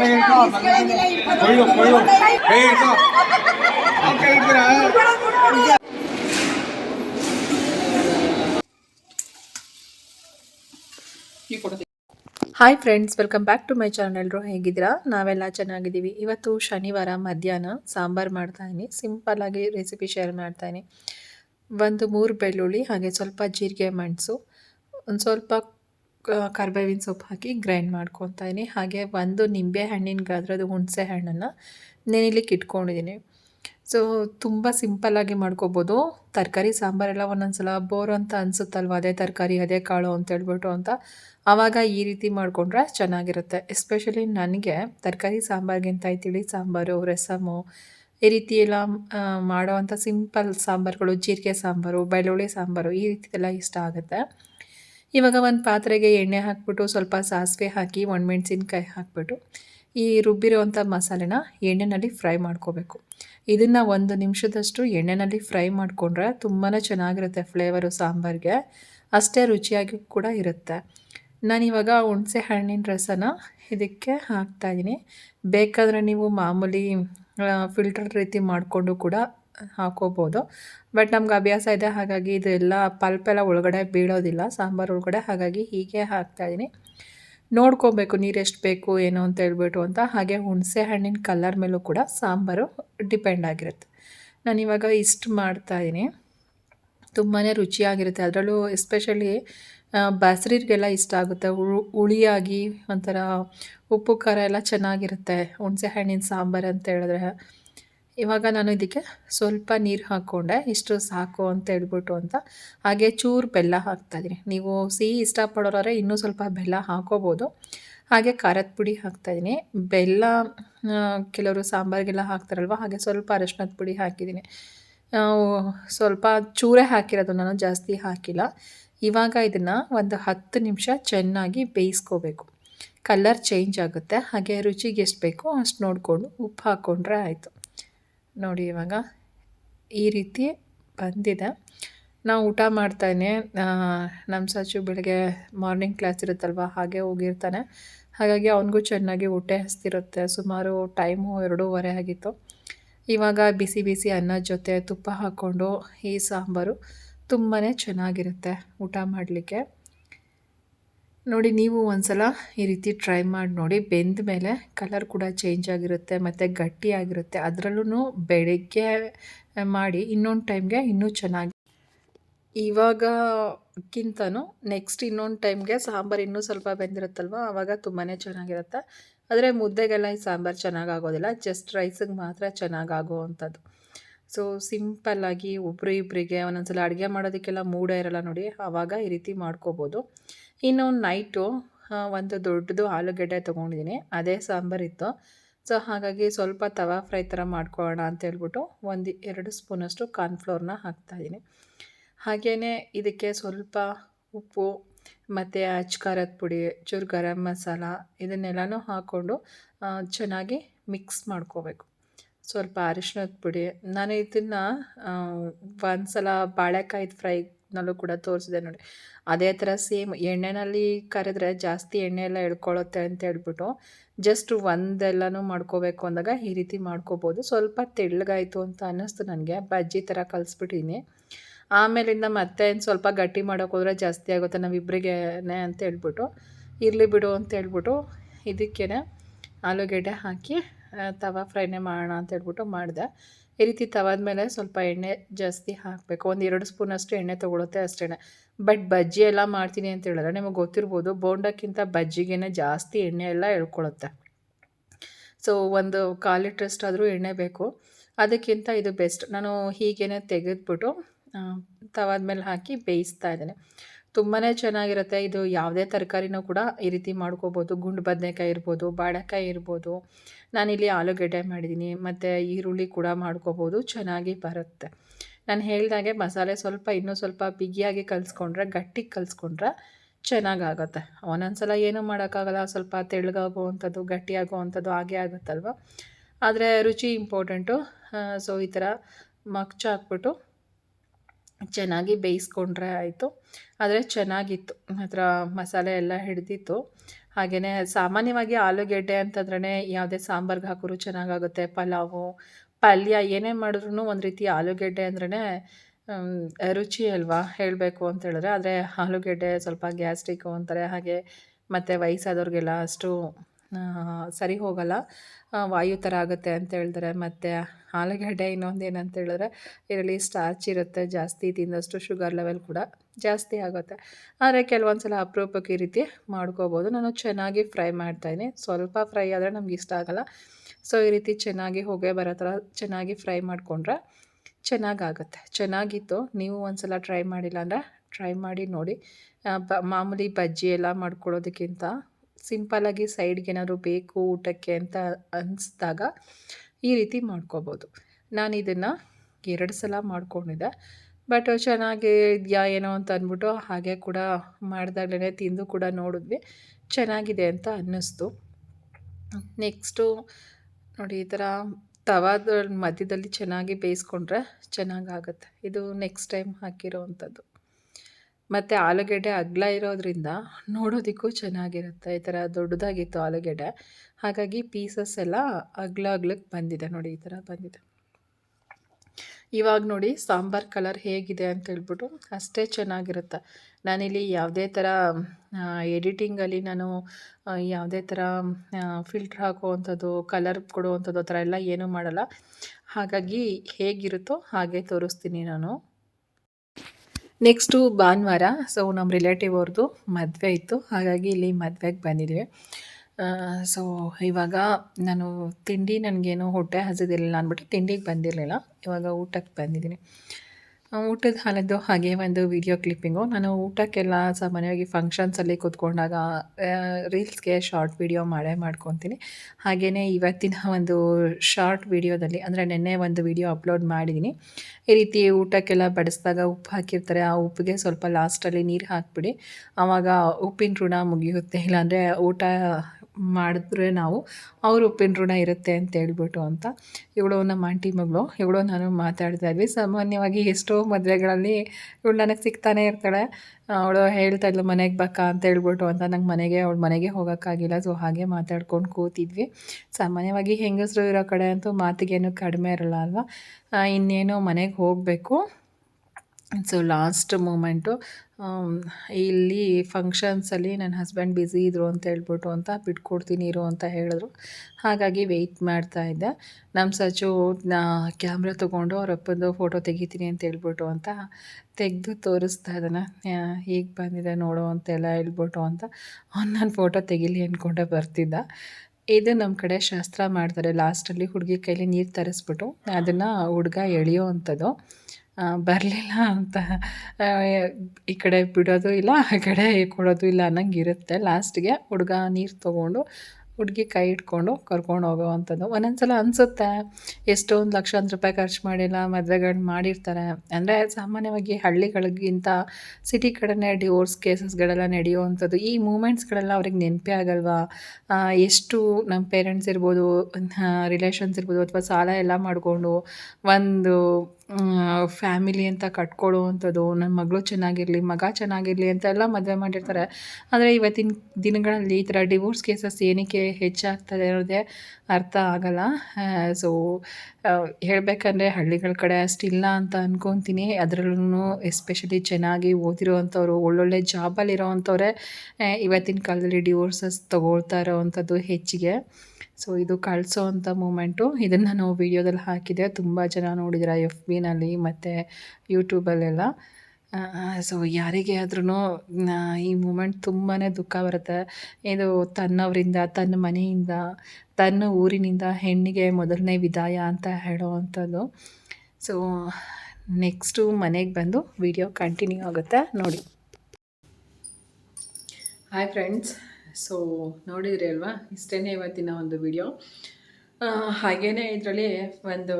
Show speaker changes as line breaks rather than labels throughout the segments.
Hi friends welcome back to my channel ಎಲ್ಲರೂ ಹೇಗಿದ್ದೀರಾ? ನಾವೆಲ್ಲ ಚೆನ್ನಾಗಿದ್ದೀವಿ. ಇವತ್ತು ಶನಿವಾರ ಮಧ್ಯಾಹ್ನ ಸಾಂಬಾರು ಮಾಡ್ತಾಯಿನಿ ಸಿಂಪಲ್ಲಾಗಿ ರೆಸಿಪಿ ಶೇರ್ ಮಾಡ್ತಾಯಿನಿ ಒಂದು ಮೂರು ಬೆಳ್ಳುಳ್ಳಿ, ಹಾಗೆ ಸ್ವಲ್ಪ ಜೀರಿಗೆ, ಮೆಣಸು, ಒಂದು ಸ್ವಲ್ಪ ಕರ್ಬೇವಿನ ಸೊಪ್ಪು ಹಾಕಿ ಗ್ರೈಂಡ್ ಮಾಡ್ಕೊತಾ ಇದೀನಿ. ಹಾಗೆ ಒಂದು ನಿಂಬೆ ಹಣ್ಣಿನ ಗಾತ್ರದ ಹುಣಸೆ ಹಣ್ಣನ್ನು ನೆನಿಲಿಕ್ಕೆ ಇಟ್ಕೊಂಡಿದ್ದೀನಿ ಸೊ ತುಂಬ ಸಿಂಪಲ್ಲಾಗಿ ಮಾಡ್ಕೋಬೋದು. ತರಕಾರಿ ಸಾಂಬಾರೆಲ್ಲ ಒಂದೊಂದು ಸಲ ಬೋರ್ ಅಂತ ಅನಿಸುತ್ತಲ್ವ? ಅದೇ ತರಕಾರಿ, ಅದೇ ಕಾಳು ಅಂತ ಹೇಳ್ಬಿಟ್ಟು ಅಂತ. ಆವಾಗ ಈ ರೀತಿ ಮಾಡಿಕೊಂಡ್ರೆ ಚೆನ್ನಾಗಿರುತ್ತೆ. ಎಸ್ಪೆಷಲಿ ನನಗೆ ತರಕಾರಿ ಸಾಂಬಾರಿಗಿಂತ ಈ ತಿಳಿ ಸಾಂಬಾರು ರಸಮು ಈ ರೀತಿ ಎಲ್ಲ ಮಾಡೋವಂಥ ಸಿಂಪಲ್ ಸಾಂಬಾರುಗಳು, ಜೀರಿಗೆ ಸಾಂಬಾರು, ಬೆಳ್ಳುಳ್ಳಿ ಸಾಂಬಾರು ಈ ರೀತಿಯೆಲ್ಲ ಇಷ್ಟ ಆಗುತ್ತೆ. ಇವಾಗ ಒಂದು ಪಾತ್ರೆಗೆ ಎಣ್ಣೆ ಹಾಕ್ಬಿಟ್ಟು ಸ್ವಲ್ಪ ಸಾಸಿವೆ ಹಾಕಿ ಒಣಮೆಣ್ಸಿನ್ಕಾಯಿ ಹಾಕ್ಬಿಟ್ಟು ಈ ರುಬ್ಬಿರೋವಂಥ ಮಸಾಲೆನ ಎಣ್ಣೆಯಲ್ಲಿ ಫ್ರೈ ಮಾಡ್ಕೋಬೇಕು. ಇದನ್ನು ಒಂದು ನಿಮಿಷದಷ್ಟು ಎಣ್ಣೆಯಲ್ಲಿ ಫ್ರೈ ಮಾಡಿಕೊಂಡ್ರೆ ತುಂಬಾ ಚೆನ್ನಾಗಿರುತ್ತೆ ಫ್ಲೇವರು ಸಾಂಬಾರಿಗೆ. ಅಷ್ಟೇ ರುಚಿಯಾಗಿ ಕೂಡ ಇರುತ್ತೆ. ನಾನಿವಾಗ ಹುಣಸೆ ಹಣ್ಣಿನ ರಸನ ಇದಕ್ಕೆ ಹಾಕ್ತಾಯಿದ್ದೀನಿ ಬೇಕಾದರೆ ನೀವು ಮಾಮೂಲಿ ಫಿಲ್ಟರ್ ರೀತಿ ಮಾಡಿಕೊಂಡು ಕೂಡ ಹಾಕೋಬೋದು. ಬಟ್ ನಮ್ಗೆ ಅಭ್ಯಾಸ ಇದೆ, ಹಾಗಾಗಿ ಇದೆಲ್ಲ ಪಲ್ಪೆಲ್ಲ ಒಳಗಡೆ ಬೀಳೋದಿಲ್ಲ, ಸಾಂಬಾರು ಒಳಗಡೆ, ಹಾಗಾಗಿ ಹೀಗೆ ಹಾಕ್ತಾಯಿದ್ದೀನಿ ನೋಡ್ಕೋಬೇಕು, ನೀರು ಎಷ್ಟು ಬೇಕು, ಏನು ಅಂತ ಹೇಳ್ಬಿಟ್ಟು ಅಂತ. ಹಾಗೆ ಹುಣಸೆ ಹಣ್ಣಿನ ಕಲರ್ ಮೇಲೂ ಕೂಡ ಸಾಂಬಾರು ಡಿಪೆಂಡ್ ಆಗಿರುತ್ತೆ. ನಾನು ಇವಾಗ ಇಷ್ಟು ಮಾಡ್ತಾಯಿದ್ದೀನಿ ತುಂಬಾ ರುಚಿಯಾಗಿರುತ್ತೆ. ಅದರಲ್ಲೂ ಎಸ್ಪೆಷಲಿ ಬಸರಿಗೆಲ್ಲ ಇಷ್ಟ ಆಗುತ್ತೆ. ಹುಳು ಹುಳಿಯಾಗಿ ಒಂಥರ ಉಪ್ಪು ಖಾರ ಎಲ್ಲ ಚೆನ್ನಾಗಿರುತ್ತೆ. ಹುಣಸೆ ಹಣ್ಣಿನ ಸಾಂಬಾರು ಅಂತ ಹೇಳಿದ್ರೆ. ಇವಾಗ ನಾನು ಇದಕ್ಕೆ ಸ್ವಲ್ಪ ನೀರು ಹಾಕ್ಕೊಂಡೆ. ಇಷ್ಟು ಸಾಕು ಅಂತ ಹೇಳ್ಬಿಟ್ಟು ಅಂತ. ಹಾಗೆ ಚೂರು ಬೆಲ್ಲ ಹಾಕ್ತಾಯಿದ್ದೀನಿ ನೀವು ಸಿಹಿ ಇಷ್ಟಪಡೋರಾದ್ರೆ ಇನ್ನೂ ಸ್ವಲ್ಪ ಬೆಲ್ಲ ಹಾಕೋಬೋದು. ಹಾಗೆ ಖಾರದ ಪುಡಿ ಹಾಕ್ತಾಯಿದ್ದೀನಿ ಬೆಲ್ಲ ಕೆಲವರು ಸಾಂಬಾರಿಗೆಲ್ಲ ಹಾಕ್ತಾರಲ್ವ, ಹಾಗೆ ಸ್ವಲ್ಪ ಅರಶಿನದ ಪುಡಿ ಹಾಕಿದ್ದೀನಿ ಸ್ವಲ್ಪ ಚೂರೇ ಹಾಕಿರೋದು ನಾನು, ಜಾಸ್ತಿ ಹಾಕಿಲ್ಲ. ಇವಾಗ ಇದನ್ನು ಒಂದು ಹತ್ತು ನಿಮಿಷ ಚೆನ್ನಾಗಿ ಬೇಯಿಸ್ಕೋಬೇಕು. ಕಲರ್ ಚೇಂಜ್ ಆಗುತ್ತೆ. ಹಾಗೆ ರುಚಿಗೆ ಎಷ್ಟು ಬೇಕೋ ಅಷ್ಟು ನೋಡಿಕೊಂಡು ಉಪ್ಪು ಹಾಕ್ಕೊಂಡ್ರೆ ಆಯಿತು. ನೋಡಿ ಇವಾಗ ಈ ರೀತಿ ಬಂದಿದೆ. ನಾವು ಊಟ ಮಾಡ್ತಾನೆ ನಮ್ಮ ಸಾಚು ಬೆಳಗ್ಗೆ ಮಾರ್ನಿಂಗ್ ಕ್ಲಾಸ್ ಇರುತ್ತಲ್ವ, ಹಾಗೆ ಹೋಗಿರ್ತಾನೆ. ಹಾಗಾಗಿ ಅವನಿಗೂ ಚೆನ್ನಾಗಿ ಊಟ ಹಸ್ತಿರುತ್ತೆ. ಸುಮಾರು ಟೈಮು ಎರಡೂವರೆ ಆಗಿತ್ತು. ಇವಾಗ ಬಿಸಿ ಬಿಸಿ ಅನ್ನದ ಜೊತೆ ತುಪ್ಪ ಹಾಕ್ಕೊಂಡು ಈ ಸಾಂಬಾರು ತುಂಬಾ ಚೆನ್ನಾಗಿರುತ್ತೆ ಊಟ ಮಾಡಲಿಕ್ಕೆ. ನೋಡಿ, ನೀವು ಒಂದ್ಸಲ ಈ ರೀತಿ ಟ್ರೈ ಮಾಡಿ ನೋಡಿ. ಬೆಂದ ಮೇಲೆ ಕಲರ್ ಕೂಡ ಚೇಂಜ್ ಆಗಿರುತ್ತೆ, ಮತ್ತು ಗಟ್ಟಿಯಾಗಿರುತ್ತೆ ಅದರಲ್ಲೂ ಬೆಳಗ್ಗೆ ಮಾಡಿ ಇನ್ನೊಂದು ಟೈಮ್ಗೆ ಇನ್ನೂ ಚೆನ್ನಾಗಿ. ಇವಾಗಕ್ಕಿಂತನೂ ನೆಕ್ಸ್ಟ್ ಇನ್ನೊಂದು ಟೈಮ್ಗೆ ಸಾಂಬಾರು ಇನ್ನೂ ಸ್ವಲ್ಪ ಬೆಂದಿರುತ್ತಲ್ವ? ಆವಾಗ ತುಂಬಾ ಚೆನ್ನಾಗಿರುತ್ತೆ. ಆದರೆ ಮುದ್ದೆಗೆಲ್ಲ ಈ ಸಾಂಬಾರು ಚೆನ್ನಾಗಿ ಆಗೋದಿಲ್ಲ ಜಸ್ಟ್ ರೈಸಿಗೆ ಮಾತ್ರ ಚೆನ್ನಾಗಿ ಅಂಥದ್ದು ಸೊ ಸಿಂಪಲ್ಲಾಗಿ ಒಬ್ಬರು ಇಬ್ಬರಿಗೆ ಒಂದೊಂದ್ಸಲ ಅಡುಗೆ ಮಾಡೋದಕ್ಕೆಲ್ಲ ಮೂಡೇ ಇರಲ್ಲ ನೋಡಿ. ಆವಾಗ ಈ ರೀತಿ ಮಾಡ್ಕೋಬೋದು. ಇನ್ನು ನೈಟು ಒಂದು ದೊಡ್ಡದು ಆಲೂಗಡ್ಡೆ ತೊಗೊಂಡಿದ್ದೀನಿ. ಅದೇ ಸಾಂಬಾರಿತ್ತು. ಸೊ ಹಾಗಾಗಿ ಸ್ವಲ್ಪ ತವಾ ಫ್ರೈ ಥರ ಮಾಡ್ಕೊಳ್ಳೋಣ ಅಂತ ಹೇಳ್ಬಿಟ್ಟು ಒಂದು ಎರಡು ಸ್ಪೂನಷ್ಟು ಕಾರ್ನ್ಫ್ಲೋರ್ನ ಹಾಕ್ತಾಯಿದ್ದೀನಿ ಹಾಗೆಯೇ ಇದಕ್ಕೆ ಸ್ವಲ್ಪ ಉಪ್ಪು, ಮತ್ತು ಅಚ್ಕಾರದ ಪುಡಿ, ಚೂರು ಗರಂ ಮಸಾಲ ಇದನ್ನೆಲ್ಲನೂ ಹಾಕ್ಕೊಂಡು ಚೆನ್ನಾಗಿ ಮಿಕ್ಸ್ ಮಾಡ್ಕೋಬೇಕು. ಸ್ವಲ್ಪ ಅರಿಶಿನದ ಪುಡಿ. ನಾನು ಇದನ್ನು ಒಂದು ಸಲ ಬಾಳೆಕಾಯ್ದು ಫ್ರೈನಲ್ಲೂ ಕೂಡ ತೋರಿಸಿದೆ ನೋಡಿ. ಅದೇ ಥರ ಸೇಮ್ ಎಣ್ಣೆನಲ್ಲಿ ಕರೆದ್ರೆ ಜಾಸ್ತಿ ಎಣ್ಣೆ ಎಲ್ಲ ಎಳ್ಕೊಳ್ಳುತ್ತೆ ಅಂತ ಹೇಳ್ಬಿಟ್ಟು ಜಸ್ಟ್ ಒಂದೆಲ್ಲನೂ ಮಾಡ್ಕೋಬೇಕು ಅಂದಾಗ ಈ ರೀತಿ ಮಾಡ್ಕೋಬೋದು. ಸ್ವಲ್ಪ ತೆಳ್ಳಗಾಯಿತು ಅಂತ ಅನ್ನಿಸ್ತು ನನಗೆ. ಬಜ್ಜಿ ಥರ ಕಲಿಸ್ಬಿಟ್ಟಿನಿ ಆಮೇಲಿಂದ ಮತ್ತೆ ಸ್ವಲ್ಪ ಗಟ್ಟಿ ಮಾಡೋಕೆ ಹೋದ್ರೆ ಜಾಸ್ತಿ ಆಗುತ್ತೆ. ನಾವಿಬ್ಬರಿಗೇ ಅಂತ ಹೇಳ್ಬಿಟ್ಟು ಇರಲಿ ಬಿಡು ಅಂತ ಹೇಳ್ಬಿಟ್ಟು ಇದಕ್ಕೇನೆ ಆಲೂಗೆಡ್ಡೆ ಹಾಕಿ ತವಾ ಫ್ರೈನೇ ಮಾಡೋಣ ಅಂತ ಹೇಳ್ಬಿಟ್ಟು ಮಾಡಿದೆ. ಈ ರೀತಿ ತವಾದ ಮೇಲೆ ಸ್ವಲ್ಪ ಎಣ್ಣೆ ಜಾಸ್ತಿ ಹಾಕಬೇಕು. ಒಂದು ಎರಡು ಸ್ಪೂನಷ್ಟು ಎಣ್ಣೆ ತೊಗೊಳುತ್ತೆ ಅಷ್ಟೇ ಬಟ್ ಬಜ್ಜಿ ಎಲ್ಲ ಮಾಡ್ತೀನಿ ಅಂತ ಹೇಳಿದ್ರೆ ನಿಮಗೆ ಗೊತ್ತಿರ್ಬೋದು ಬೋಂಡಕ್ಕಿಂತ ಬಜ್ಜಿಗೇನೆ ಜಾಸ್ತಿ ಎಣ್ಣೆ ಎಲ್ಲ ಎಳ್ಕೊಳ್ಳುತ್ತೆ ಸೊ ಒಂದು ಕಾಲು ಲೀಟ್ರಷ್ಟಾದರೂ ಎಣ್ಣೆ ಬೇಕು. ಅದಕ್ಕಿಂತ ಇದು ಬೆಸ್ಟ್. ನಾನು ಹೀಗೇನೆ ತೆಗೆದ್ಬಿಟ್ಟು ತವಾದ ಮೇಲೆ ಹಾಕಿ ಬೇಯಿಸ್ತಾ ಇದ್ದೇನೆ. ತುಂಬಾ ಚೆನ್ನಾಗಿರುತ್ತೆ. ಇದು ಯಾವುದೇ ತರಕಾರಿನೂ ಕೂಡ ಈ ರೀತಿ ಮಾಡ್ಕೋಬೋದು. ಗುಂಡು ಬದನೆಕಾಯಿ ಇರ್ಬೋದು, ಬಾಳೆಕಾಯಿ ಇರ್ಬೋದು. ನಾನಿಲ್ಲಿ ಆಲೂಗಡ್ಡೆ ಮಾಡಿದ್ದೀನಿ. ಮತ್ತು ಈರುಳ್ಳಿ ಕೂಡ ಮಾಡ್ಕೋಬೋದು. ಚೆನ್ನಾಗಿ ಬರುತ್ತೆ. ನಾನು ಹೇಳಿದಾಗೆ ಮಸಾಲೆ ಸ್ವಲ್ಪ, ಇನ್ನೂ ಸ್ವಲ್ಪ ಬಿಗಿಯಾಗಿ ಕಲಿಸ್ಕೊಂಡ್ರೆ ಗಟ್ಟಿ ಕಲಿಸ್ಕೊಂಡ್ರೆ ಚೆನ್ನಾಗಾಗುತ್ತೆ. ಒಂದೊಂದ್ಸಲ ಏನೂ ಮಾಡೋಕ್ಕಾಗಲ್ಲ. ಸ್ವಲ್ಪ ತೆಳ್ಳಗಾಗುವಂಥದ್ದು ಗಟ್ಟಿಯಾಗುವಂಥದ್ದು ಹಾಗೆ ಆಗುತ್ತಲ್ವ? ಆದರೆ ರುಚಿ ಇಂಪಾರ್ಟೆಂಟು. ಸೊ ಈ ಥರ ಮಗ್ಚ ಹಾಕ್ಬಿಟ್ಟು ಚೆನ್ನಾಗಿ ಬೇಯಿಸ್ಕೊಂಡ್ರೆ ಆಯಿತು. ಆದರೆ ಚೆನ್ನಾಗಿತ್ತು. ಮಾತ್ರ ಮಸಾಲೆ ಎಲ್ಲ ಹಿಡ್ದಿತ್ತು. ಹಾಗೆಯೇ ಸಾಮಾನ್ಯವಾಗಿ ಆಲೂಗೆಡ್ಡೆ ಅಂತಂದ್ರೆ ಯಾವುದೇ ಸಾಂಬಾರ್ಗೆ ಹಾಕಿದ್ರು ಚೆನ್ನಾಗಾಗುತ್ತೆ. ಪಲಾವು, ಪಲ್ಯ ಏನೇ ಮಾಡಿದ್ರು ಒಂದು ರೀತಿ ಆಲೂಗೆಡ್ಡೆ ಅಂದ್ರೇ ರುಚಿ ಅಲ್ವಾ? ಹೇಳಬೇಕು ಅಂತ ಹೇಳಿದ್ರೆ. ಆದರೆ ಆಲೂಗೆಡ್ಡೆ ಸ್ವಲ್ಪ ಗ್ಯಾಸ್ಟ್ರಿಕ್ಕು ಅಂತಾರೆ. ಹಾಗೆ ಮತ್ತು ವಯಸ್ಸಾದವ್ರಿಗೆಲ್ಲ ಅಷ್ಟು ಸರಿ ಹೋಗಲ್ಲ. ವಾಯು ಥರ ಆಗುತ್ತೆ ಅಂತ ಹೇಳಿದ್ರೆ ಮತ್ತು ಆಲೂಗಡ್ಡೆ ಇನ್ನೊಂದು ಏನಂತ ಹೇಳಿದ್ರೆ ಇದರಲ್ಲಿ ಸ್ಟಾರ್ಚ್ ಇರುತ್ತೆ, ಜಾಸ್ತಿ ತಿಂದಷ್ಟು ಶುಗರ್ ಲೆವೆಲ್ ಕೂಡ ಜಾಸ್ತಿ ಆಗುತ್ತೆ. ಆದರೆ ಕೆಲವೊಂದು ಸಲ ಅಪರೂಪಕ್ಕೆ ಈ ರೀತಿ ಮಾಡ್ಕೋಬೋದು. ನಾನು ಚೆನ್ನಾಗಿ ಫ್ರೈ ಮಾಡ್ತಾಯಿದ್ದೀನಿ ಸ್ವಲ್ಪ ಫ್ರೈ ಆದರೆ ನಮ್ಗೆ ಇಷ್ಟ ಆಗಲ್ಲ. ಸೊ ಈ ರೀತಿ ಚೆನ್ನಾಗಿ ಹೊಗೆ ಬರೋ ಥರ ಚೆನ್ನಾಗಿ ಫ್ರೈ ಮಾಡಿಕೊಂಡ್ರೆ ಚೆನ್ನಾಗಾಗುತ್ತೆ. ಚೆನ್ನಾಗಿತ್ತು. ನೀವು ಒಂದು ಸಲ ಟ್ರೈ ಮಾಡಿಲ್ಲ ಅಂದರೆ ಟ್ರೈ ಮಾಡಿ ನೋಡಿ. ಮಾಮೂಲಿ ಬಜ್ಜಿ ಎಲ್ಲ ಮಾಡ್ಕೊಳ್ಳೋದಕ್ಕಿಂತ ಸಿಂಪಲ್ಲಾಗಿ ಸೈಡ್ಗೆ ಏನಾದ್ರು ಬೇಕು ಊಟಕ್ಕೆ ಅಂತ ಅನಿಸ್ದಾಗ ಈ ರೀತಿ ಮಾಡ್ಕೋಬೋದು. ನಾನು ಇದನ್ನು ಎರಡು ಸಲ ಮಾಡ್ಕೊಂಡಿದ್ದೆ. ಬಟ್ ಚೆನ್ನಾಗಿ ಇದೆಯಾ ಏನೋ ಅಂತ ಅಂದ್ಬಿಟ್ಟು ಹಾಗೆ ಕೂಡ ಮಾಡಿದಾಗಲೇ ತಿಂದು ಕೂಡ ನೋಡಿದ್ವಿ. ಚೆನ್ನಾಗಿದೆ ಅಂತ ಅನ್ನಿಸ್ತು. ನೆಕ್ಸ್ಟು ನೋಡಿ ಈ ಥರ ತವಾದ ಮಧ್ಯದಲ್ಲಿ ಚೆನ್ನಾಗಿ ಬೇಯಿಸ್ಕೊಂಡ್ರೆ ಚೆನ್ನಾಗಾಗುತ್ತೆ. ಇದು ನೆಕ್ಸ್ಟ್ ಟೈಮ್ ಹಾಕಿರೋ ಅಂಥದ್ದು ಮತ್ತು ಆಲೂಗೆಡ್ಡೆ ಅಗ್ಲ ಇರೋದ್ರಿಂದ ನೋಡೋದಕ್ಕೂ ಚೆನ್ನಾಗಿರುತ್ತೆ. ಈ ಥರ ದೊಡ್ಡದಾಗಿತ್ತು ಆಲೂಗೆಡ್ಡೆ. ಹಾಗಾಗಿ ಪೀಸಸ್ ಎಲ್ಲ ಅಗ್ಲ ಅಗ್ಲಕ್ಕೆ ಬಂದಿದೆ ನೋಡಿ, ಈ ಥರ ಬಂದಿದೆ. ಇವಾಗ ನೋಡಿ ಸಾಂಬಾರ್ ಕಲರ್ ಹೇಗಿದೆ ಅಂತ ಹೇಳ್ಬಿಟ್ಟು ಅಷ್ಟೇ ಚೆನ್ನಾಗಿರುತ್ತೆ. ನಾನಿಲ್ಲಿ ಯಾವುದೇ ಥರ ಎಡಿಟಿಂಗಲ್ಲಿ ನಾನು ಯಾವುದೇ ಥರ ಫಿಲ್ಟ್ರ್ ಹಾಕುವಂಥದ್ದು ಕಲರ್ ಕೊಡುವಂಥದ್ದು ಆ ಥರ ಎಲ್ಲ ಏನೂ ಮಾಡಲ್ಲ. ಹಾಗಾಗಿ ಹೇಗಿರುತ್ತೋ ಹಾಗೆ ತೋರಿಸ್ತೀನಿ ನಾನು. ನೆಕ್ಸ್ಟು ಭಾನುವಾರ ಸೊ ನಮ್ಮ ರಿಲೇಟಿವ್ ಅವ್ರದ್ದು ಮದುವೆ ಇತ್ತು. ಹಾಗಾಗಿ ಇಲ್ಲಿ ಮದುವೆಗೆ ಬಂದಿದ್ವಿ. ಸೊ ಇವಾಗ ನಾನು ತಿಂಡಿ ನನಗೇನು ಹೊಟ್ಟೆ ಹಸಿದಿರಲಿಲ್ಲ ಅಂದ್ಬಿಟ್ಟು ತಿಂಡಿಗೆ ಬಂದಿರಲಿಲ್ಲ. ಇವಾಗ ಊಟಕ್ಕೆ ಬಂದಿದ್ದೀನಿ. ಊಟದ ಹಾಲದ್ದು ಹಾಗೆ ಒಂದು ವಿಡಿಯೋ ಕ್ಲಿಪ್ಪಿಂಗು ನಾನು ಊಟಕ್ಕೆಲ್ಲ ಸಾಮಾನ್ಯವಾಗಿ ಫಂಕ್ಷನ್ಸಲ್ಲಿ ಕೂತ್ಕೊಂಡಾಗ ರೀಲ್ಸ್ಗೆ ಶಾರ್ಟ್ ವಿಡಿಯೋ ಮಾಡೇ ಮಾಡ್ಕೊತೀನಿ. ಹಾಗೆಯೇ ಇವತ್ತಿನ ಒಂದು ಶಾರ್ಟ್ ವಿಡಿಯೋದಲ್ಲಿ ಅಂದರೆ ನಿನ್ನೆ ಒಂದು ವಿಡಿಯೋ ಅಪ್ಲೋಡ್ ಮಾಡಿದ್ದೀನಿ ಈ ರೀತಿ ಊಟಕ್ಕೆಲ್ಲ ಬಡಿಸಿದಾಗ ಉಪ್ಪು ಹಾಕಿರ್ತಾರೆ. ಆ ಉಪ್ಪಿಗೆ ಸ್ವಲ್ಪ ಲಾಸ್ಟಲ್ಲಿ ನೀರು ಹಾಕ್ಬಿಡಿ. ಆವಾಗ ಉಪ್ಪಿನ ಋಣ ಮುಗಿಯುತ್ತೆ. ಇಲ್ಲಾಂದರೆ ಊಟ ಮಾಡಿದ್ರೆ ನಾವು ಅವ್ರ ಉಪ್ಪಿನ ಋಣ ಇರುತ್ತೆ ಅಂತ ಹೇಳ್ಬಿಟ್ಟು ಅಂತ ಇವಳು ನಮ್ಮ ಆಂಟಿ ಮಗಳು. ಇವಳು ನಾನು ಮಾತಾಡ್ತಾ ಇದ್ವಿ. ಸಾಮಾನ್ಯವಾಗಿ ಎಷ್ಟೋ ಮದುವೆಗಳಲ್ಲಿ ಇವಳು ನನಗೆ ಸಿಗ್ತಾನೆ ಇರ್ತಾಳೆ. ಅವಳು ಹೇಳ್ತಾ ಇದ್ಲು, ಮನೆಗೆ ಬಕ್ಕ ಅಂತ ಹೇಳ್ಬಿಟ್ಟು ಅಂತ. ನಂಗೆ ಮನೆಗೆ, ಅವಳು ಮನೆಗೆ ಹೋಗೋಕ್ಕಾಗಿಲ್ಲ. ಸೊ ಹಾಗೆ ಮಾತಾಡ್ಕೊಂಡು ಕೂತಿದ್ವಿ. ಸಾಮಾನ್ಯವಾಗಿ ಹೆಂಗಸರು ಇರೋ ಕಡೆ ಅಂತೂ ಮಾತಿಗೇನು ಕಡಿಮೆ ಇರಲ್ಲ ಅಲ್ವಾ? ಇನ್ನೇನು ಮನೆಗೆ ಹೋಗಬೇಕು. ಸೊ ಲಾಸ್ಟ್ ಮೂಮೆಂಟು ಇಲ್ಲಿ ಫಂಕ್ಷನ್ಸಲ್ಲಿ ನನ್ನ ಹಸ್ಬೆಂಡ್ ಬ್ಯುಸಿ ಇದ್ದರು ಅಂತ ಹೇಳ್ಬಿಟ್ಟು ಅಂತ ಬಿಟ್ಕೊಡ್ತೀನಿ ಇರು ಅಂತ ಹೇಳಿದ್ರು. ಹಾಗಾಗಿ ವೆಯ್ಟ್ ಮಾಡ್ತಾ ಇದ್ದೆ. ನಮ್ಮ ಸಚು, ನಾ ಕ್ಯಾಮ್ರಾ ತೊಗೊಂಡು ಅವ್ರ ಅಪ್ಪಂದು ಫೋಟೋ ತೆಗಿತೀನಿ ಅಂತ ಹೇಳ್ಬಿಟ್ಟು ಅಂತ ತೆಗೆದು ತೋರಿಸ್ತಾ ಇದ್ದಾನೆ. ಹೀಗೆ ಬಂದಿದೆ ನೋಡು ಅಂತೆಲ್ಲ ಹೇಳ್ಬಿಟ್ಟು ಅಂತ ಅವ್ನು ನಾನು ಫೋಟೋ ತೆಗಿಲಿ ಅಂದ್ಕೊಂಡೆ ಬರ್ತಿದ್ದ. ಇದು ನಮ್ಮ ಕಡೆ ಶಾಸ್ತ್ರ ಮಾಡ್ತಾರೆ. ಲಾಸ್ಟಲ್ಲಿ ಹುಡುಗಿ ಕೈಲಿ ನೀರು ತರಿಸ್ಬಿಟ್ಟು ಅದನ್ನು ಹುಡುಗ ಎಳೆಯೋ ಅಂಥದ್ದು. ಬರಲಿಲ್ಲ ಅಂತ. ಈ ಕಡೆ ಬಿಡೋದು ಇಲ್ಲ, ಆ ಕಡೆ ಕೊಡೋದು ಇಲ್ಲ ಅನ್ನಂಗೆ ಇರುತ್ತೆ ಲಾಸ್ಟಿಗೆ ಹುಡುಗ ನೀರು ತೊಗೊಂಡು, ಹುಡುಗಿ ಕೈ ಇಟ್ಕೊಂಡು ಕರ್ಕೊಂಡು ಹೋಗೋ ಅಂಥದ್ದು ಒಂದೊಂದು ಸಲ ಅನಿಸುತ್ತೆ, ಎಷ್ಟೊಂದು ಲಕ್ಷಾಂತರ ರೂಪಾಯಿ ಖರ್ಚು ಮಾಡಿಲ್ಲ, ಮದುವೆಗಳು ಮಾಡಿರ್ತಾರೆ. ಅಂದರೆ ಸಾಮಾನ್ಯವಾಗಿ ಹಳ್ಳಿಗಳಿಗಿಂತ ಸಿಟಿ ಕಡೆನೇ ಡಿವೋರ್ಸ್ ಕೇಸಸ್ಗಳೆಲ್ಲ ನಡೆಯುವಂಥದ್ದು, ಈ ಮೂಮೆಂಟ್ಸ್ಗಳೆಲ್ಲ ಅವ್ರಿಗೆ ನೆನಪೇ ಆಗಲ್ವಾ? ಎಷ್ಟು ನಮ್ಮ ಪೇರೆಂಟ್ಸ್ ಇರ್ಬೋದು ರಿಲೇಷನ್ಸ್ ಇರ್ಬೋದು, ಅಥವಾ ಸಾಲ ಎಲ್ಲ ಮಾಡಿಕೊಂಡು ಒಂದು ಫ್ಯಾಮಿಲಿ ಅಂತ ಕಟ್ಕೊಳ್ಳುವಂಥದ್ದು ನನ್ನ ಮಗಳು ಚೆನ್ನಾಗಿರಲಿ, ಮಗ ಚೆನ್ನಾಗಿರಲಿ ಅಂತೆಲ್ಲ ಮದುವೆ ಮಾಡಿರ್ತಾರೆ. ಆದರೆ ಇವತ್ತಿನ ದಿನಗಳಲ್ಲಿ ಈ ಥರ ಡಿವೋರ್ಸ್ ಕೇಸಸ್ ಏನಕ್ಕೆ ಹೆಚ್ಚಾಗ್ತದೆ ಅನ್ನೋದೇ ಅರ್ಥ ಆಗಲ್ಲ. ಸೊ ಹೇಳಬೇಕಂದ್ರೆ ಹಳ್ಳಿಗಳ ಕಡೆ ಅಷ್ಟಿಲ್ಲ ಅಂತ ಅಂದ್ಕೊತೀನಿ ಅದರಲ್ಲೂ ಎಸ್ಪೆಷಲಿ ಚೆನ್ನಾಗಿ ಓದಿರೋವಂಥವ್ರು, ಒಳ್ಳೊಳ್ಳೆ ಜಾಬಲ್ಲಿರೋವಂಥವ್ರೆ ಇವತ್ತಿನ ಕಾಲದಲ್ಲಿ ಡಿವೋರ್ಸಸ್ ತೊಗೊಳ್ತಾ ಇರೋವಂಥದ್ದು ಹೆಚ್ಚಿಗೆ. ಸೊ ಇದು ಕಳಿಸೋ ಅಂಥ ಮೂಮೆಂಟು. ಇದನ್ನು ನಾನು ವೀಡಿಯೋದಲ್ಲಿ ಹಾಕಿದೆ ತುಂಬ ಜನ ನೋಡಿದ್ರೆ ಎಫ್ ಬಿನಲ್ಲಿ ಮತ್ತು ಯೂಟ್ಯೂಬಲ್ಲೆಲ್ಲ. ಸೊ ಯಾರಿಗೆ ಆದ್ರೂ ಈ ಮೂಮೆಂಟ್ ತುಂಬಾ ದುಃಖ ಬರುತ್ತೆ. ಇದು ತನ್ನವರಿಂದ, ತನ್ನ ಮನೆಯಿಂದ, ತನ್ನ ಊರಿನಿಂದ ಹೆಣ್ಣಿಗೆ ಮೊದಲನೇ ವಿದಾಯ ಅಂತ ಹೇಳೋವಂಥದ್ದು ಸೊ ನೆಕ್ಸ್ಟು ಮನೆಗೆ ಬಂದು ವಿಡಿಯೋ ಕಂಟಿನ್ಯೂ ಆಗುತ್ತೆ. ನೋಡಿ. ಹಾಯ್ ಫ್ರೆಂಡ್ಸ್ ಸೊ ನೋಡಿದ್ರಿ ಅಲ್ವಾ? ಇಷ್ಟೇ ಇವತ್ತಿನ ಒಂದು ವಿಡಿಯೋ ಹಾಗೇನೆ ಇದರಲ್ಲಿ ಒಂದು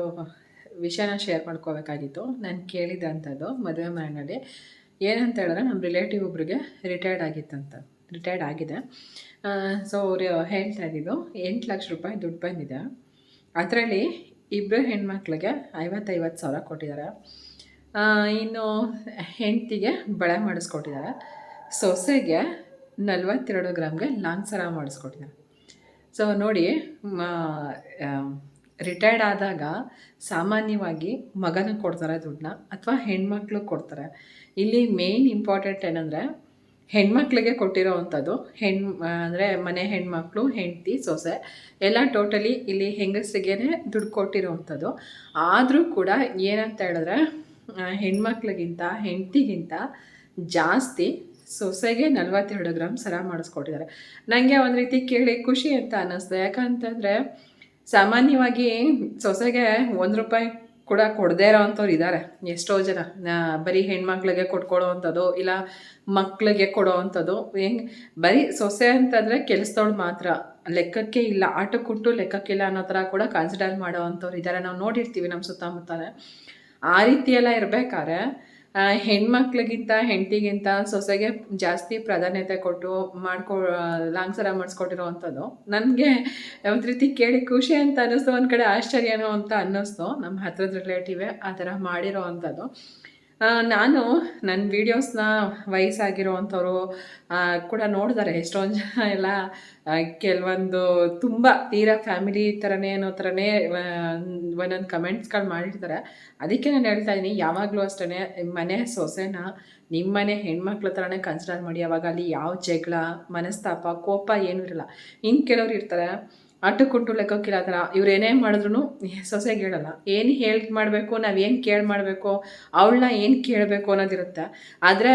ವಿಷಯನ ಶೇರ್ ಮಾಡ್ಕೋಬೇಕಾಗಿತ್ತು. ನಾನು ಕೇಳಿದಂಥದ್ದು ಮದುವೆ ಮನೆಯಲ್ಲಿ. ಏನಂತ ಹೇಳಿದ್ರೆ ನಮ್ಮ ರಿಲೇಟಿವ್ ಒಬ್ರಿಗೆ ರಿಟೈರ್ಡ್ ಆಗಿತ್ತಂತ. ರಿಟೈರ್ಡ್ ಆಗಿದೆ. ಸೊ ಅವರು ಹೇಳ್ತಾ ಇದ್ದಿದ್ದು, ಎಂಟು ಲಕ್ಷ ರೂಪಾಯಿ ದುಡ್ಡು ಬಂದಿದೆ. ಅದರಲ್ಲಿ ಇಬ್ಬರು ಹೆಣ್ಮಕ್ಳಿಗೆ ಐವತ್ತೈವತ್ತು ಸಾವಿರ ಕೊಟ್ಟಿದ್ದಾರೆ. ಇನ್ನು ಹೆಂಡತಿಗೆ ಬಳೆ ಮಾಡಿಸ್ಕೊಟ್ಟಿದ್ದಾರೆ. ಸೊಸೆಗೆ ನಲ್ವತ್ತೆರಡು ಗ್ರಾಮ್ಗೆ ಲಾಂಗ್ ಸರ ಮಾಡಿಸ್ಕೊಟ್ಟಿದ್ದಾರೆ ಸೊ ನೋಡಿ ರಿಟೈರ್ಡ್ ಆದಾಗ ಸಾಮಾನ್ಯವಾಗಿ ಮಗನ ಕೊಡ್ತಾರೆ ದುಡ್ಡನ್ನ ಅಥವಾ ಹೆಣ್ಮಕ್ಳು ಕೊಡ್ತಾರೆ. ಇಲ್ಲಿ ಮೇನ್ ಇಂಪಾರ್ಟೆಂಟ್ ಏನಂದರೆ, ಹೆಣ್ಮಕ್ಳಿಗೆ ಕೊಟ್ಟಿರೋ ಅಂಥದ್ದು, ಹೆಣ್, ಅಂದರೆ ಮನೆ ಹೆಣ್ಮಕ್ಳು, ಹೆಂಡತಿ, ಸೊಸೆ, ಎಲ್ಲ ಟೋಟಲಿ ಇಲ್ಲಿ ಹೆಂಗಸರಿಗೇ ದುಡ್ಡು ಕೊಟ್ಟಿರೋ ಅಂಥದ್ದು. ಆದರೂ ಕೂಡ ಏನಂತ ಹೇಳಿದ್ರೆ ಹೆಣ್ಮಕ್ಳಿಗಿಂತ, ಹೆಂಡತಿಗಿಂತ ಜಾಸ್ತಿ ಸೊಸೆಗೆ ನಲ್ವತ್ತೆರಡು ಗ್ರಾಮ್ ಸರ ಮಾಡಿಸ್ಕೊಟ್ಟಿದ್ದಾರೆ. ನನಗೆ ಒಂದು ರೀತಿ ಕೇಳಿ ಖುಷಿ ಅಂತ ಅನ್ನಿಸ್ತು. ಯಾಕಂತಂದರೆ, ಸಾಮಾನ್ಯವಾಗಿ ಸೊಸೆಗೆ ಒಂದು ರೂಪಾಯಿ ಕೂಡ ಕೊಡದೇ ಇರೋ ಅಂಥವ್ರು ಇದ್ದಾರೆ. ಎಷ್ಟೋ ಜನ ಬರೀ ಹೆಣ್ಮಕ್ಳಿಗೆ ಕೊಟ್ಕೊಳ್ಳೋ ಅಂಥದ್ದು ಇಲ್ಲ ಮಕ್ಕಳಿಗೆ ಕೊಡೋ ಅಂಥದ್ದು ಹೆಂಗೆ, ಬರೀ ಸೊಸೆ ಅಂತಂದರೆ ಕೆಲಸದವಳು ಮಾತ್ರ. ಲೆಕ್ಕಕ್ಕೆ ಇಲ್ಲ ಆಟಕ್ಕುಂಟು ಲೆಕ್ಕಕ್ಕಿಲ್ಲ ಅನ್ನೋ ಥರ ಕೂಡ ಕನ್ಸಿಡರ್ ಮಾಡೋ ಅಂಥವ್ರು ಇದ್ದಾರೆ. ನಾವು ನೋಡಿರ್ತೀವಿ ನಮ್ಮ ಸುತ್ತಮುತ್ತಲೇ ಆ ರೀತಿಯೆಲ್ಲ ಇರಬೇಕಾದ್ರೆ ಹೆಣ್ಮಕ್ಳಿಗಿಂತ, ಹೆಂಡತಿಗಿಂತ ಸೊಸೆಗೆ ಜಾಸ್ತಿ ಪ್ರಾಧಾನ್ಯತೆ ಕೊಟ್ಟು ಮಾಡ್ಕೊ ಲಾಂಗ್ ಸರ ಮಾಡಿಸ್ಕೊಟ್ಟಿರೋ ಅಂಥದ್ದು ನನಗೆ ಒಂದು ರೀತಿ ಕೇಳಿ ಖುಷಿ ಅಂತ ಅನ್ನಿಸ್ತು, ಒಂದು ಕಡೆ ಆಶ್ಚರ್ಯನೋ ಅಂತ ಅನ್ನಿಸ್ತು. ನಮ್ಮ ಹತ್ರದ ರಿಲೇಟಿವೇ ಆ ಥರ ಮಾಡಿರೋ ಅಂಥದ್ದು. ನಾನು ನನ್ನ ವೀಡಿಯೋಸ್ನ ವಯಸ್ಸಾಗಿರೋ ಅಂಥವ್ರು ಆ, ಕೂಡ ನೋಡಿದ್ದಾರೆ ಎಷ್ಟೊಂದು ಜನ ಎಲ್ಲ ಕೆಲವೊಂದು ತುಂಬ ತೀರಾ ಫ್ಯಾಮಿಲಿ ಥರನೇ ಅನ್ನೋ ಥರನೇ ಒಂದೊಂದು ಕಮೆಂಟ್ಸ್ಗಳು ಮಾಡಿರ್ತಾರೆ. ಅದಕ್ಕೆ ನಾನು ಹೇಳ್ತಾ ಇದ್ದೀನಿ ಯಾವಾಗಲೂ ಅಷ್ಟೇ ಮನೆ ಸೊಸೆನ ನಿಮ್ಮ ಮನೆ ಹೆಣ್ಮಕ್ಳ ಥರನೇ ಕನ್ಸಿಡರ್ ಮಾಡಿ ಅವಾಗ ಅಲ್ಲಿ ಯಾವ ಜಗಳ ಮನಸ್ತಾಪ ಕೋಪ ಏನೂ ಇರಲ್ಲ. ಇನ್ನು ಕೆಲವ್ರು ಇರ್ತಾರೆ ಅಟ್ಟುಕುಂಟು ಲೆಕ್ಕಕ್ಕಿಲ್ಲ ಆ ಥರ. ಇವ್ರು ಏನೇ ಮಾಡಿದ್ರು ಸೊಸೆಗೆ ಹೇಳಲ್ಲ. ಏನು ಹೇಳಿ ಮಾಡಬೇಕು, ನಾವು ಏನು ಕೇಳಿ ಮಾಡಬೇಕು ಅವಳನ್ನ ಏನು ಕೇಳಬೇಕು ಅನ್ನೋದಿರುತ್ತೆ. ಆದರೆ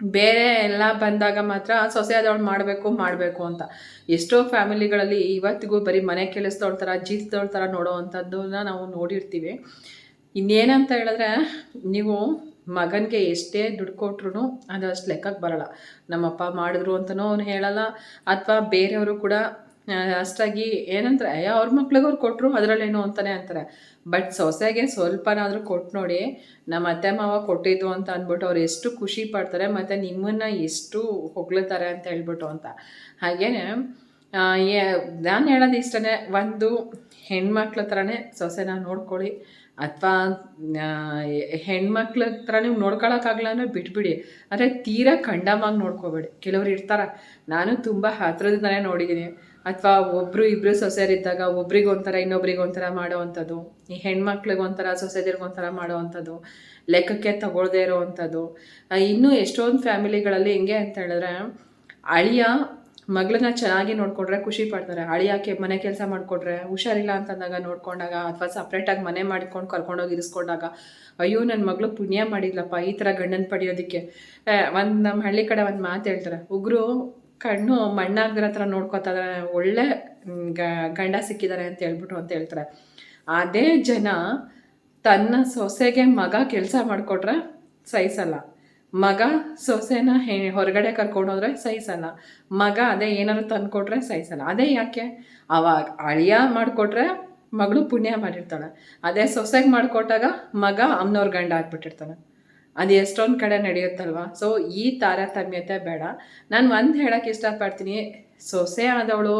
ಬೇರೆ ಎಲ್ಲ ಬಂದಾಗ ಮಾತ್ರ ಸೊಸೆ ಆದವಳು ಮಾಡಬೇಕು ಮಾಡಬೇಕು ಅಂತ. ಎಷ್ಟೋ ಫ್ಯಾಮಿಲಿಗಳಲ್ಲಿ ಇವತ್ತಿಗೂ ಬರೀ ಮನೆ ಕೆಲಸದವಳ ಥರ ಜೀತದವಳ ಥರ ನೋಡೋ ಅಂಥದ್ದನ್ನ ನಾವು ನೋಡಿರ್ತೀವಿ. ಇನ್ನೇನಂತ ಹೇಳಿದ್ರೆ, ನೀವು ಮಗನಿಗೆ ಎಷ್ಟೇ ದುಡ್ಡು ಕೊಟ್ರು ಅದು ಅಷ್ಟು ಲೆಕ್ಕಕ್ಕೆ ಬರಲ್ಲ. ನಮ್ಮಪ್ಪ ಮಾಡಿದ್ರು ಅಂತಲೂ ಅವ್ನು ಹೇಳಲ್ಲ. ಅಥವಾ ಬೇರೆಯವರು ಕೂಡ ಅಷ್ಟಾಗಿ ಏನಂತಾರೆ, ಅಯ್ಯೋ, ಅವ್ರ ಮಕ್ಳಿಗೆ ಅವ್ರು ಕೊಟ್ಟರು ಅದರಲ್ಲೇನು ಅಂತಾನೆ ಅಂತಾರೆ. ಬಟ್ ಸೊಸೆಗೆ ಸ್ವಲ್ಪನಾದರೂ ಕೊಟ್ಟು ನೋಡಿ, ನಮ್ಮ ಅತ್ತೆ ಮಾವ ಕೊಟ್ಟಿದ್ದು ಅಂತ ಅಂದ್ಬಿಟ್ಟು ಅವ್ರು ಎಷ್ಟು ಖುಷಿ ಪಡ್ತಾರೆ, ಮತ್ತು ನಿಮ್ಮನ್ನು ಎಷ್ಟು ಹೊಗಳ್ತಾರೆ ಅಂತ ಹೇಳ್ಬಿಟ್ಟು ಅಂತ. ಹಾಗೇನೆ ನಾನು ಹೇಳೋದು ಇಷ್ಟನೇ, ಒಂದು ಹೆಣ್ಮಕ್ಳ ಥರನೇ ಸೊಸೆನ ನೋಡ್ಕೊಳ್ಳಿ, ಅಥವಾ ಹೆಣ್ಮಕ್ಳ ಹತ್ರ ನೀವು ನೋಡ್ಕೊಳಕ್ಕಾಗಲ್ಲ ಅಂದರೆ ಬಿಟ್ಬಿಡಿ. ಅಂದರೆ ತೀರಾ ಖಂಡಮಾಗಿ ನೋಡ್ಕೋಬೇಡಿ. ಕೆಲವ್ರು ಇರ್ತಾರೆ. ನಾನು ತುಂಬ ಹತ್ರದಿಂದನೇ ನೋಡಿದ್ದೀನಿ ಅಥವಾ ಒಬ್ಬರು ಇಬ್ರು ಸೊಸೆಯರಿದ್ದಾಗ ಒಬ್ರಿಗೆ ಒಂಥರ, ಇನ್ನೊಬ್ರಿಗೆ ಒಂಥರ ಮಾಡೋ ಅಂಥದ್ದು. ಈ ಹೆಣ್ಮಕ್ಳಿಗೆ ಒಂಥರ, ಸೊಸೆದಿರ್ಗೆ ಒಂಥರ ಮಾಡೋ ಅಂಥದ್ದು. ಲೆಕ್ಕಕ್ಕೆ ತಗೊಳ್ದೇ ಇರೋ ಅಂಥದ್ದು. ಇನ್ನೂ ಎಷ್ಟೊಂದು ಫ್ಯಾಮಿಲಿಗಳಲ್ಲಿ ಹೆಂಗೆ ಅಂತ ಹೇಳಿದ್ರೆ, ಅಳಿಯ ಮಗಳನ್ನ ಚೆನ್ನಾಗಿ ನೋಡ್ಕೊಂಡ್ರೆ ಖುಷಿ ಪಡ್ತಾರೆ. ಅಳಿಯಾಕೆ ಮನೆ ಕೆಲಸ ಮಾಡಿಕೊಟ್ರೆ ಹುಷಾರಿಲ್ಲ ಅಂತಂದಾಗ ನೋಡ್ಕೊಂಡಾಗ ಅಥವಾ ಸಪ್ರೇಟಾಗಿ ಮನೆ ಮಾಡ್ಕೊಂಡು ಕರ್ಕೊಂಡೋಗಿ ಇರಿಸ್ಕೊಂಡಾಗ, ಅಯ್ಯೋ ನನ್ನ ಮಗಳು ಪುಣ್ಯ ಮಾಡಿದ್ಲಪ್ಪ, ಈ ಥರ ಗಂಡನ ಪಡೆಯೋದಕ್ಕೆ. ಒಂದು ನಮ್ಮ ಹಳ್ಳಿ ಕಡೆ ಒಂದು ಮಾತು ಹೇಳ್ತಾರೆ. ಉಗ್ರು ಕಣ್ಣು ಮಣ್ಣಾಗ್ದಿರ ಹತ್ರ ನೋಡ್ಕೊತಾ ಒಳ್ಳೆ ಗಂಡ ಸಿಕ್ಕಿದ್ದಾರೆ ಅಂತ ಹೇಳ್ಬಿಟ್ಟು ಅಂತ ಹೇಳ್ತಾರೆ. ಅದೇ ಜನ ತನ್ನ ಸೊಸೆಗೆ ಮಗ ಕೆಲಸ ಮಾಡಿಕೊಟ್ರೆ ಸಹಿಸಲ್ಲ ಮಗ ಸೊಸೆನ ಹೆ, ಹೊರಗಡೆ ಕರ್ಕೊಂಡೋದ್ರೆ ಸಹಿಸಲ್ಲ ಮಗ ಅದೇ ಏನಾದ್ರು ತಂದುಕೊಟ್ರೆ ಸಹಿಸಲ್ಲ ಅದೇ ಯಾಕೆ? ಅವಾಗ ಅಳಿಯ ಮಾಡಿಕೊಟ್ರೆ ಮಗಳು ಪುಣ್ಯ ಮಾಡಿರ್ತಾಳೆ. ಅದೇ ಸೊಸೆಗೆ ಮಾಡಿಕೊಟ್ಟಾಗ ಮಗ ಅಮ್ಮನವ್ರ ಗಂಡ ಆಗ್ಬಿಟ್ಟಿರ್ತಾನೆ. ಅದು ಎಷ್ಟೊಂದು ಕಡೆ ನಡೆಯುತ್ತಲ್ವ? ಸೊ ಈ ತಾರತಮ್ಯತೆ ಬೇಡ. ನಾನು ಒಂದು ಹೇಳೋಕ್ಕೆ ಇಷ್ಟಪಡ್ತೀನಿ, ಸೊಸೆ ಆದವಳು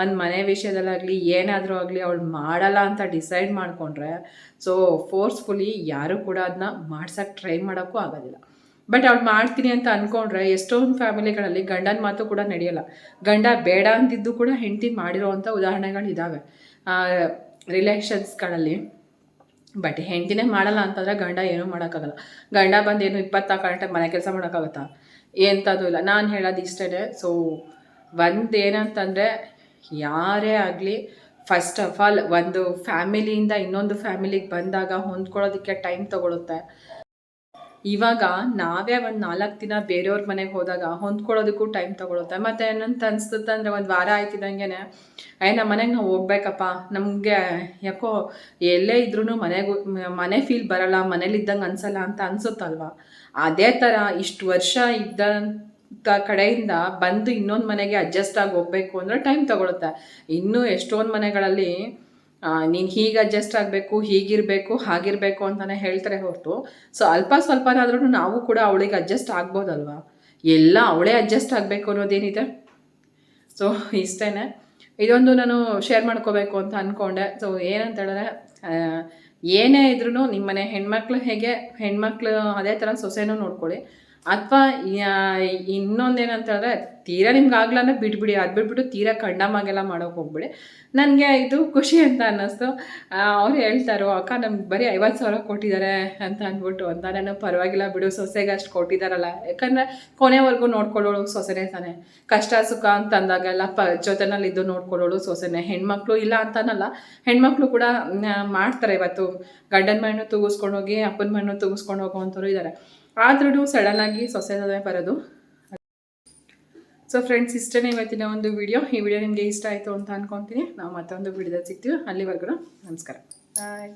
ಒಂದು ಮನೆ ವಿಷಯದಲ್ಲಾಗಲಿ, ಏನಾದರೂ ಆಗಲಿ, ಅವಳು ಮಾಡಲ್ಲ ಅಂತ ಡಿಸೈಡ್ ಮಾಡಿಕೊಂಡ್ರೆ ಸೊ ಫೋರ್ಸ್ಫುಲಿ ಯಾರೂ ಕೂಡ ಅದನ್ನ ಮಾಡ್ಸೋಕ್ಕೆ ಟ್ರೈ ಮಾಡೋಕ್ಕೂ ಆಗೋದಿಲ್ಲ. ಬಟ್ ಅವ್ಳು ಮಾಡ್ತೀನಿ ಅಂತ ಅಂದ್ಕೊಂಡ್ರೆ ಎಷ್ಟೊಂದು ಫ್ಯಾಮಿಲಿಗಳಲ್ಲಿ ಗಂಡನ ಮಾತು ಕೂಡ ನಡೆಯಲ್ಲ. ಗಂಡ ಬೇಡ ಅಂತಿದ್ದು ಕೂಡ ಹೆಂಡತಿ ಮಾಡಿರೋವಂಥ ಉದಾಹರಣೆಗಳಿದ್ದಾವೆ ರಿಲೇಷನ್ಸ್ಗಳಲ್ಲಿ ಬಟ್ ಹೆಂಡತಿನೇ ಮಾಡಲ್ಲ ಅಂತಂದರೆ ಗಂಡ ಏನೂ ಮಾಡೋಕ್ಕಾಗಲ್ಲ. ಗಂಡ ಬಂದು ಏನು ಗಂಟೆ ಮನೆ ಕೆಲಸ ಮಾಡೋಕ್ಕಾಗತ್ತಾ? ಎಂಥದ್ದು ಇಲ್ಲ. ನಾನು ಹೇಳೋದು ಇಷ್ಟೇ ಸೊ ಒಂದು ಏನಂತಂದರೆ ಯಾರೇ ಆಗಲಿ ಫಸ್ಟ್ ಆಫ್ ಆಲ್ ಒಂದು ಫ್ಯಾಮಿಲಿಯಿಂದ ಇನ್ನೊಂದು ಫ್ಯಾಮಿಲಿಗೆ ಬಂದಾಗ ಹೊಂದ್ಕೊಳ್ಳೋದಕ್ಕೆ ಟೈಮ್ ತಗೊಳುತ್ತೆ. ಇವಾಗ ನಾವೇ ಒಂದು ನಾಲ್ಕು ದಿನ ಬೇರೆಯವ್ರ ಮನೆಗೆ ಹೋದಾಗ ಹೊಂದ್ಕೊಳ್ಳೋದಕ್ಕೂ ಟೈಮ್ ತಗೊಳುತ್ತೆ. ಮತ್ತು ಏನಂತ ಅನ್ಸುತ್ತೆ ಅಂದರೆ ಒಂದು ವಾರ ಆಯ್ತಿದ್ದಂಗೆ ಏ ನಮ್ಮ ಮನೆಗೆ ನಾವು ಹೋಗ್ಬೇಕಪ್ಪ. ನಮಗೆ ಯಾಕೋ ಎಲ್ಲೇ ಇದ್ರೂ ಮನೆಗೆ ಮನೆ ಫೀಲ್ ಬರಲ್ಲ ಮನೇಲಿದ್ದಂಗೆ ಅನ್ಸಲ್ಲ ಅಂತ ಅನ್ಸುತ್ತಲ್ವಾ? ಅದೇ ಥರ ಇಷ್ಟು ವರ್ಷ ಇದ್ದ ಕಡೆಯಿಂದ ಬಂದು ಇನ್ನೊಂದು ಮನೆಗೆ ಅಡ್ಜಸ್ಟ್ ಆಗಿ ಹೋಗ್ಬೇಕು ಅಂದರೆ ಟೈಮ್ ತಗೊಳುತ್ತೆ. ಇನ್ನೂ ಎಷ್ಟೊಂದು ಮನೆಗಳಲ್ಲಿ ನೀನು ಹೀಗೆ ಅಡ್ಜಸ್ಟ್ ಆಗಬೇಕು, ಹೀಗಿರಬೇಕು, ಹಾಗಿರಬೇಕು ಅಂತಲೇ ಹೇಳ್ತಾರೆ ಹೊರತು. ಸೊ ಅಲ್ಪ ಸ್ವಲ್ಪನಾದ್ರೂ ನಾವು ಕೂಡ ಅವಳಿಗೆ ಅಡ್ಜಸ್ಟ್ ಆಗ್ಬೋದಲ್ವಾ? ಎಲ್ಲ ಅವಳೇ ಅಡ್ಜಸ್ಟ್ ಆಗಬೇಕು ಅನ್ನೋದೇನಿದೆ ಸೊ ಇಷ್ಟೇ ಇದೊಂದು ನಾನು ಶೇರ್ ಮಾಡ್ಕೋಬೇಕು ಅಂತ ಅಂದ್ಕೊಂಡೆ ಸೊ ಏನಂತ ಹೇಳಿದ್ರೆ ಏನೇ ಇದ್ರೂ ನಿಮ್ಮನೆ ಹೆಣ್ಮಕ್ಳು ಹೇಗೆ, ಹೆಣ್ಮಕ್ಳು ಅದೇ ಥರ ಸೊಸೆನೂ ನೋಡ್ಕೊಳ್ಳಿ. ಅಥವಾ ಇನ್ನೊಂದೇನಂತ ಹೇಳಿದ್ರೆ, ತೀರಾ ನಿಮ್ಗೆ ಆಗ್ಲ ಅಂದ್ರೆ ಬಿಟ್ಬಿಡಿ ಅದು ಬಿಟ್ಬಿಟ್ಟು ತೀರಾ ಕಂಡಮಾಗೆಲ್ಲ ಮಾಡೋಕೆ ಹೋಗ್ಬಿಡಿ. ನನಗೆ ಇದು ಖುಷಿ ಅಂತ ಅನ್ನಿಸ್ತು. ಅವ್ರು ಹೇಳ್ತಾರೋ ಅಕ್ಕ, ನಮ್ಗೆ ಬರೀ ಐವತ್ತು ಸಾವಿರ ಕೊಟ್ಟಿದ್ದಾರೆ ಅಂತ ಅಂದ್ಬಿಟ್ಟು ಅಂತ ನಾನು ಪರವಾಗಿಲ್ಲ ಬಿಡು, ಸೊಸೆಗೆ ಅಷ್ಟು ಕೊಟ್ಟಿದ್ದಾರಲ್ಲ ಯಾಕಂದರೆ ಕೊನೆವರೆಗೂ ನೋಡ್ಕೊಳ್ಳೋಳು ಸೊಸೆನೇ ತಾನೆ. ಕಷ್ಟ, ಸುಖ ಅಂತ ಅಂದಾಗೆಲ್ಲ ಪ, ಜೊತೆನಲ್ಲಿ ಇದ್ದು ನೋಡ್ಕೊಳ್ಳೋಳು ಸೊಸೆನೇ. ಹೆಣ್ಮಕ್ಳು ಇಲ್ಲ ಅಂತನಲ್ಲ, ಹೆಣ್ಮಕ್ಳು ಕೂಡ ಮಾಡ್ತಾರೆ ಇವತ್ತು. ಗಂಡನ ಮಣ್ಣು ತೂಗಿಸ್ಕೊಂಡೋಗಿ, ಅಪ್ಪನ ಮಣ್ಣು ತೂಗಿಸ್ಕೊಂಡು ಹೋಗುವಂಥವ್ರು ಇದ್ದಾರೆ ಆದ್ರೂ ಆಗಿ ಸೊಸೆ ಬರೋದು. ಸೊ ಫ್ರೆಂಡ್ಸ್ ಇಷ್ಟನೇ ಇವತ್ತಿನ ಒಂದು ವಿಡಿಯೋ ಈ ವಿಡಿಯೋ ನಿಮಗೆ ಇಷ್ಟ ಆಯಿತು ಅಂತ ಅನ್ಕೊತೀನಿ. ನಾವು ಮತ್ತೊಂದು ವಿಡಿಯೋದಲ್ಲಿ ಸಿಗ್ತೀವಿ. ಅಲ್ಲಿವರೆಗೂ ನಮಸ್ಕಾರ. ಬಾಯ್